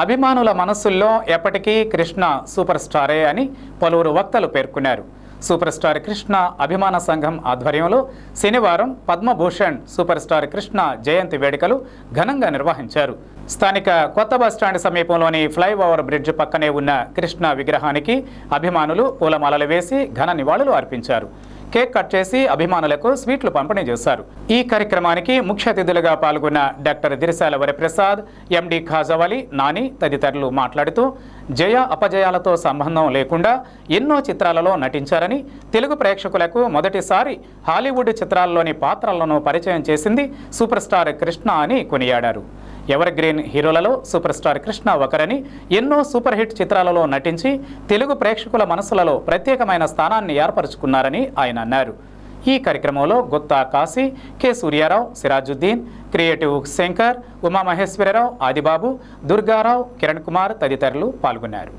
అభిమానుల మనస్సుల్లో ఎప్పటికీ కృష్ణ సూపర్ స్టారే అని పలువురు వక్తలు పేర్కొన్నారు. సూపర్ స్టార్ కృష్ణ అభిమాన సంఘం ఆధ్వర్యంలో శనివారం పద్మభూషణ్ సూపర్ స్టార్ కృష్ణ జయంతి వేడుకలు ఘనంగా నిర్వహించారు. స్థానిక కొత్త బస్టాండ్ సమీపంలోని ఫ్లైఓవర్ బ్రిడ్జ్ పక్కనే ఉన్న కృష్ణ విగ్రహానికి అభిమానులు పూలమాలలు వేసి ఘన నివాళులు అర్పించారు. కేక్ కట్ చేసి అభిమానులకు స్వీట్లు పంపిణీ చేశారు. ఈ కార్యక్రమానికి ముఖ్య అతిథులుగా పాల్గొన్న డాక్టర్ దిరిశాల వరప్రసాద్ ఎండి ఖాజావలి నాని తదితరులు మాట్లాడుతూ జయ అపజయాలతో సంబంధం లేకుండా ఎన్నో చిత్రాలలో నటించారని తెలుగు ప్రేక్షకులకు మొదటిసారి హాలీవుడ్ చిత్రాల్లోని పాత్రలను పరిచయం చేసింది సూపర్ స్టార్ కృష్ణ అని కొనియాడారు. ఎవర్ గ్రీన్ హీరోలలో సూపర్ స్టార్ కృష్ణ ఒకరని ఎన్నో సూపర్ హిట్ చిత్రాలలో నటించి తెలుగు ప్రేక్షకుల మనసులలో ప్రత్యేకమైన స్థానాన్ని ఏర్పరచుకున్నారని ఆయన అన్నారు. ఈ కార్యక్రమంలో గుత్తా కాశీ కె సూర్యారావు సిరాజుద్దీన్ క్రియేటివ్ శంకర్ ఉమామహేశ్వరరావు ఆదిబాబు దుర్గారావు కిరణ్ కుమార్ తదితరులు పాల్గొన్నారు.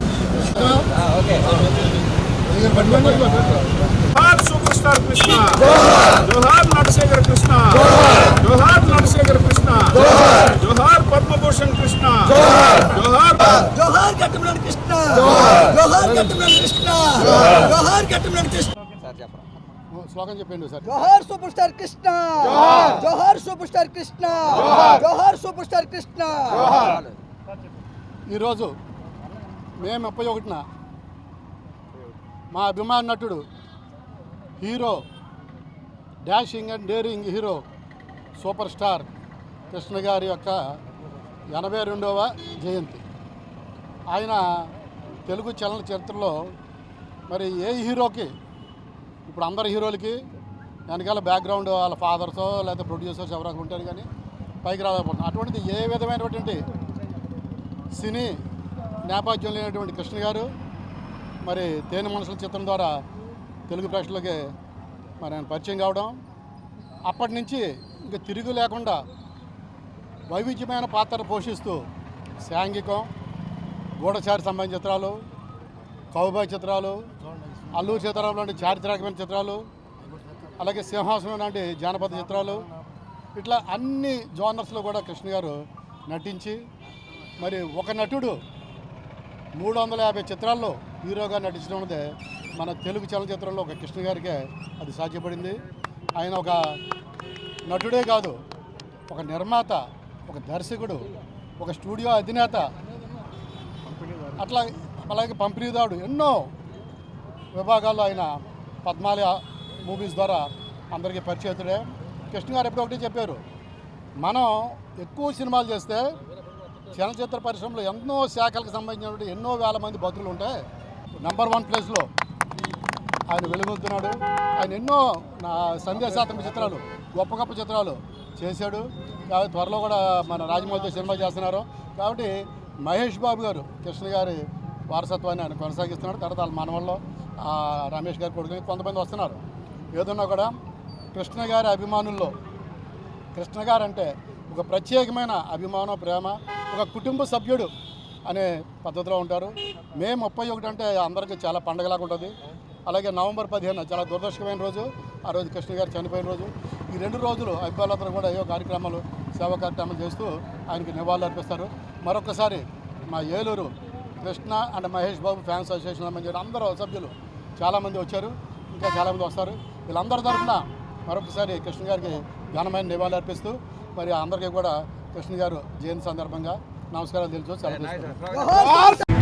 Super star Krishna. జోహార్ నటశేఖర్ కృష్ణ జోహార్ నటశేఖర్ కృష్ణ పద్మభూషణ్ కృష్ణ. జోహార్. జోహార్ గట్టంలోని కృష్ణ. జోహార్. గట్టంలోని కృష్ణ. జోహార్. గట్టంలోని కృష్ణ. స్లోగన్ చెప్పండి సార్ జోహార్ సూపర్ స్టార్ కృష్ణ. జోహార్. Super star Krishna. జోహార్. Super star Krishna. ఈరోజు మే ముప్పై ఒకటిన మా అభిమాన నటుడు hero dashing and daring hero super star Krishna గారి యొక్క ఎనభై రెండవ జయంతి. ఆయన తెలుగు చలన చరిత్రలో మరి ఏ హీరోకి ఇప్పుడు అందరు హీరోలకి వెనకాల బ్యాక్గ్రౌండ్ వాళ్ళ ఫాదర్సో లేకపోతే ప్రొడ్యూసర్స్ ఎవరైనా ఉంటారు కానీ పైకి రాలేకపోతున్నారు అటువంటిది ఏ విధమైనటువంటి సినీ నేపథ్యం లేనటువంటి కృష్ణ గారు మరి తేనె మనుషుల చిత్రం ద్వారా తెలుగు ప్రేక్షకులకి మరి ఆయన పరిచయం కావడం అప్పటి నుంచి ఇంకా తిరుగు లేకుండా వైవిధ్యమైన పాత్ర పోషిస్తూ సాంఘికం గూఢచారి సంబంధించిన చిత్రాలు కౌబాయ్ చిత్రాలు అల్లూరు సీతారాం లాంటి చారిత్రాత్మకమైన చిత్రాలు అలాగే సింహాసనం లాంటి జానపద చిత్రాలు ఇట్లా అన్ని జోనర్స్లో కూడా కృష్ణ గారు నటించి మరి ఒక నటుడు మూడు వందల యాభై చిత్రాల్లో హీరోగా నటించడం అనేది మన తెలుగు చలనచిత్రంలో ఒక కృష్ణ గారికే అది సాధ్యపడింది. ఆయన ఒక నటుడే కాదు ఒక నిర్మాత ఒక దర్శకుడు ఒక స్టూడియో అధినేత అట్లా అలాగే పంపిణీదారుడు ఎన్నో విభాగాల్లో ఆయన పద్మాలయ మూవీస్ ద్వారా అందరికీ పరిచయతుడే కృష్ణ గారు ఎప్పుడో ఒకటి చెప్పారు మనం ఎక్కువ సినిమాలు చేస్తే చలనచిత్ర పరిశ్రమలో ఎన్నో శాఖలకు సంబంధించినటువంటి ఎన్నో వేల మంది భక్తులు ఉంటాయి నెంబర్ వన్ ప్లేస్లో ఆయన వెలుగొందుతున్నాడు. ఆయన ఎన్నో నా సందేశాత్మక చిత్రాలు గొప్ప గొప్ప చిత్రాలు చేశాడు. కాబట్టి త్వరలో కూడా మన రాజమౌళితో సినిమా చేస్తున్నారు. కాబట్టి మహేష్ బాబు గారు కృష్ణ గారి వారసత్వాన్ని ఆయన కొనసాగిస్తున్నాడు. తర్వాత వాళ్ళ మనవల్లో రమేష్ గారి కొడుకు కొంతమంది వస్తున్నారు. ఏదన్నా కూడా కృష్ణ గారి అభిమానుల్లో కృష్ణ గారు అంటే ఒక ప్రత్యేకమైన అభిమానం ప్రేమ ఒక కుటుంబ సభ్యుడు అనే పద్ధతిలో ఉంటారు. మే ముప్పై ఒకటి అంటే అందరికీ చాలా పండగలాగా ఉంటుంది. అలాగే నవంబర్ పదిహేను చాలా దురదృష్టమైన రోజు. ఆ రోజు కృష్ణ గారు చనిపోయిన రోజు. ఈ రెండు రోజులు అభిమానులందరూ కూడా ఏవో కార్యక్రమాలు సేవా కార్యక్రమాలు చేస్తూ ఆయనకి నివాళులు అర్పిస్తారు. మరొకసారి మా Eluru Krishna and Mahesh Babu fans association సంబంధించిన అందరూ సభ్యులు చాలామంది వచ్చారు. ఇంకా చాలామంది వస్తారు. వీళ్ళందరి తరఫున మరొకసారి కృష్ణ గారికి ఘనమైన నివాళులు అర్పిస్తూ మరి అందరికీ కూడా కృష్ణ గారు జయంతి సందర్భంగా నమస్కారాలు తెలుసు సెలవు